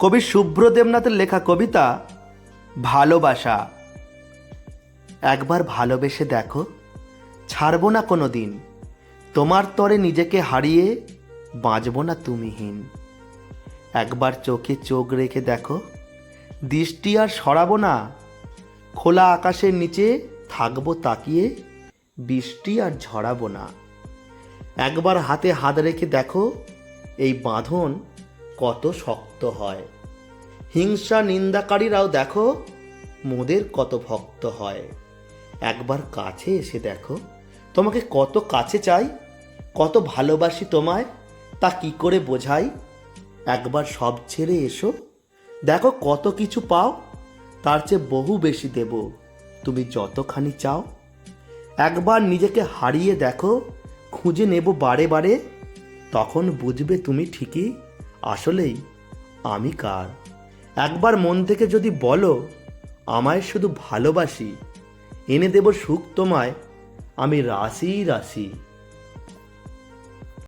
কবি শুভ্র দেবনাথের লেখা কবিতা, ভালোবাসা। একবার ভালোবেসে দেখো, ছাড়বো না কোনো দিন তোমার তরে নিজেকে হারিয়ে বাঁচবো না তুমিহীন। একবার চোখে চোখ রেখে দেখো, দৃষ্টি আর সরাবো না। খোলা আকাশের নিচে থাকব তাকিয়ে, বৃষ্টি আর ঝরাবো না। একবার হাতে হাত রেখে দেখো, এই বাঁধন কত শক্ত হয়। হিংসা নিন্দাকারীরাও দেখো মোদের কত ভক্ত হয়। একবার কাছে এসে দেখো, তোমাকে কত কাছে চাই, কত ভালোবাসি তোমায়, তা কি করে বোঝাই? একবার সব ছেড়ে এসো, দেখো কত কিছু পাও, তার চেয়ে বহু বেশি দেব, তুমি যতখানি চাও। একবার নিজেকে হারিয়ে দেখো, খুঁজে নেব বারে বারে, তখন বুঝবে তুমি ঠিকই আসলেই, আমি কার? একবার মন থেকে যদি বলো, আমায় শুধু ভালোবাসি, এনে দেব সুখ তোমায়, আমি রাশি রাশি